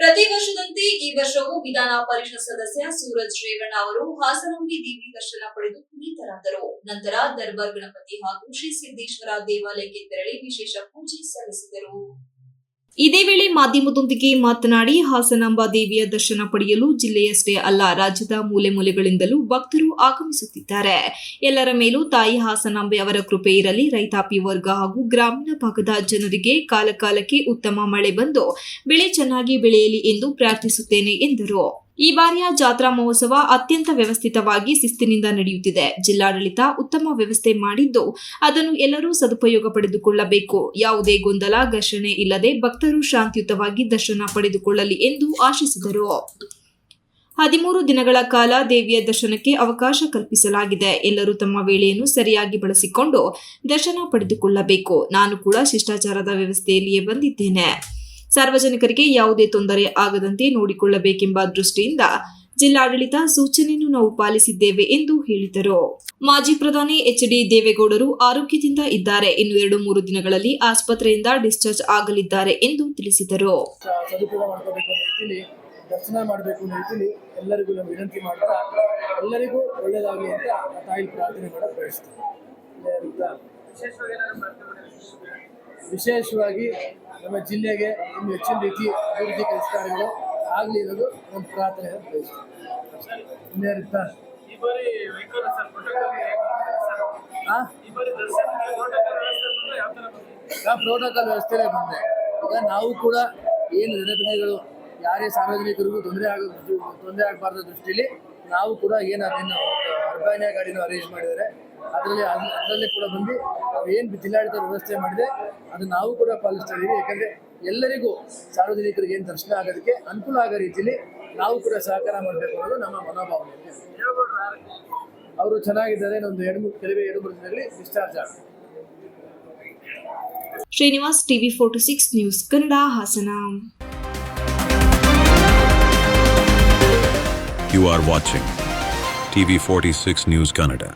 ಪ್ರತಿ ವರ್ಷದಂತೆ ಈ ವರ್ಷವೂ ವಿಧಾನ ಪರಿಷತ್ ಸದಸ್ಯ ಸೂರಜ್ ರೇವಣ್ಣ ಅವರು ಹಾಸನಾಂಬಿ ದೇವಿ ದರ್ಶನ ಪಡೆದು ಪುನೀತರಾದರು. ನಂತರ ದರ್ಬಾರ್ ಗಣಪತಿ ಹಾಗೂ ಶ್ರೀ ಸಿದ್ದೇಶ್ವರ ದೇವಾಲಯಕ್ಕೆ ತೆರಳಿ ವಿಶೇಷ ಪೂಜೆ ಸಲ್ಲಿಸಿದರು. ಇದೇ ವೇಳೆ ಮಾಧ್ಯಮದೊಂದಿಗೆ ಮಾತನಾಡಿ ಹಾಸನಾಂಬ ದೇವಿಯ ದರ್ಶನ ಪಡೆಯಲು ಜಿಲ್ಲೆಯಷ್ಟೇ ಅಲ್ಲ, ರಾಜ್ಯದ ಮೂಲೆ ಮೂಲೆಗಳಿಂದಲೂ ಭಕ್ತರು ಆಗಮಿಸುತ್ತಿದ್ದಾರೆ. ಎಲ್ಲರ ಮೇಲೂ ತಾಯಿ ಹಾಸನಾಂಬೆ ಅವರ ಕೃಪೆ ಇರಲಿ, ರೈತಾಪಿ ವರ್ಗ ಹಾಗೂ ಗ್ರಾಮೀಣ ಭಾಗದ ಜನರಿಗೆ ಕಾಲಕಾಲಕ್ಕೆ ಉತ್ತಮ ಮಳೆ ಬಂದು, ಬೆಳೆ ಚೆನ್ನಾಗಿ ಬೆಳೆಯಲಿ ಎಂದು ಪ್ರಾರ್ಥಿಸುತ್ತೇನೆ ಎಂದರು. ಈ ಬಾರಿಯ ಜಾತ್ರಾ ಮಹೋತ್ಸವ ಅತ್ಯಂತ ವ್ಯವಸ್ಥಿತವಾಗಿ ಶಿಸ್ತಿನಿಂದ ನಡೆಯುತ್ತಿದೆ. ಜಿಲ್ಲಾಡಳಿತ ಉತ್ತಮ ವ್ಯವಸ್ಥೆ ಮಾಡಿದ್ದು ಅದನ್ನು ಎಲ್ಲರೂ ಸದುಪಯೋಗ ಪಡೆದುಕೊಳ್ಳಬೇಕು. ಯಾವುದೇ ಗೊಂದಲ, ಘರ್ಷಣೆ ಇಲ್ಲದೆ ಭಕ್ತರು ಶಾಂತಿಯುತವಾಗಿ ದರ್ಶನ ಪಡೆದುಕೊಳ್ಳಲಿ ಎಂದು ಆಶಿಸಿದರು. ಹದಿಮೂರು ದಿನಗಳ ಕಾಲ ದೇವಿಯ ದರ್ಶನಕ್ಕೆ ಅವಕಾಶ ಕಲ್ಪಿಸಲಾಗಿದೆ. ಎಲ್ಲರೂ ತಮ್ಮ ವೇಳೆಯನ್ನು ಸರಿಯಾಗಿ ಬಳಸಿಕೊಂಡು ದರ್ಶನ ಪಡೆದುಕೊಳ್ಳಬೇಕು. ನಾನು ಕೂಡ ಶಿಷ್ಟಾಚಾರದ ವ್ಯವಸ್ಥೆಯಲ್ಲಿಯೇ ಬಂದಿದ್ದೇನೆ. ಸಾರ್ವಜನಿಕರಿಗೆ ಯಾವುದೇ ತೊಂದರೆ ಆಗದಂತೆ ನೋಡಿಕೊಳ್ಳಬೇಕೆಂಬ ದೃಷ್ಟಿಯಿಂದ ಜಿಲ್ಲಾಡಳಿತ ಸೂಚನೆಯನ್ನು ನಾವು ಪಾಲಿಸಿದ್ದೇವೆ ಎಂದು ಹೇಳಿದರು. ಮಾಜಿ ಪ್ರಧಾನಿ ಎಚ್ ಡಿ ದೇವೇಗೌಡರು ಆರೋಗ್ಯದಿಂದ ಇದ್ದಾರೆ. ಇನ್ನು ಎರಡು ಮೂರು ದಿನಗಳಲ್ಲಿ ಆಸ್ಪತ್ರೆಯಿಂದ ಡಿಸ್ಚಾರ್ಜ್ ಆಗಲಿದ್ದಾರೆ ಎಂದು ತಿಳಿಸಿದರು. ದರ್ಶನ ಮಾಡಬೇಕು ಅನ್ನೋ ರೀತಿಲಿ ಎಲ್ಲರಿಗೂ ನಾನು ವಿನಂತಿ ಮಾಡ್ತಾ ಎಲ್ಲರಿಗೂ ಒಳ್ಳೆಯದಾಗಲಿ ಅಂತ ಆ ತಾಯಿ ಪ್ರಾರ್ಥನೆ ಇದೇ ಅಂತ ವಿಶೇಷವಾಗಿ ನಮ್ಮ ಜಿಲ್ಲೆಗೆ ಇನ್ನು ಹೆಚ್ಚಿನ ರೀತಿ ಅಭಿವೃದ್ಧಿ ಕೆಲಸ ಕಾರ್ಯಗಳು ಆಗಲಿ ಇರೋದು ನಮ್ಮ ಪ್ರಾರ್ಥನೆ ಅಂತ ಬಯಸ್ತೀನಿ? ಆ? ಪ್ರೋಟೋಕಾಲ್ ವ್ಯವಸ್ಥೆನೇ ಬಂದೆ. ಈಗ ನಾವು ಕೂಡ ಏನು ಜನಪ್ರತಿನಿಧಿಗಳು ಯಾರೇ ಸಾರ್ವಜನಿಕರಿಗೂ ತೊಂದರೆ ಆಗ ತೊಂದರೆ ಆಗಬಾರ್ದ ದೃಷ್ಟಿಯಲ್ಲಿ ನಾವು ಕೂಡ ಏನು ಅದೇನು ಅರ್ಬಾನಿಯ ಗಾಡಿನ ಅರೇಂಜ್ ಮಾಡಿದ್ದಾರೆ. ಅದರಲ್ಲಿ ಅದರಲ್ಲೇ ಕೂಡ ಬಂದು ಅವ್ರು ಏನು ಜಿಲ್ಲಾಡಳಿತ ವ್ಯವಸ್ಥೆ ಮಾಡಿದೆ ಅದು ನಾವು ಕೂಡ ಪಾಲಿಸ್ತಾ ಇದ್ದೀವಿ ಯಾಕಂದರೆ ಎಲ್ಲರಿಗೂ ಸಾರ್ವಜನಿಕರಿಗೆ ಏನು ದರ್ಶನ ಆಗೋದಕ್ಕೆ ಅನುಕೂಲ ಆಗೋ ರೀತಿಯಲ್ಲಿ ನಾವು ಕೂಡ ಸಹಕಾರ ಮಾಡಬೇಕು ಅನ್ನೋದು ನಮ್ಮ ಮನೋಭಾವನೆ ಅವರು ಚೆನ್ನಾಗಿದ್ದಾರೆ ಒಂದು ಎರಡು ಮೂರು ಕೆಲವೇ ಎರಡು ಮೂರು ದಿನದಲ್ಲಿ ಡಿಸ್ಚಾರ್ಜ್ ಆಗ್ತಾರೆ Srinivas TV forty six news Kannada Hassan. You are watching TV46 News Canada.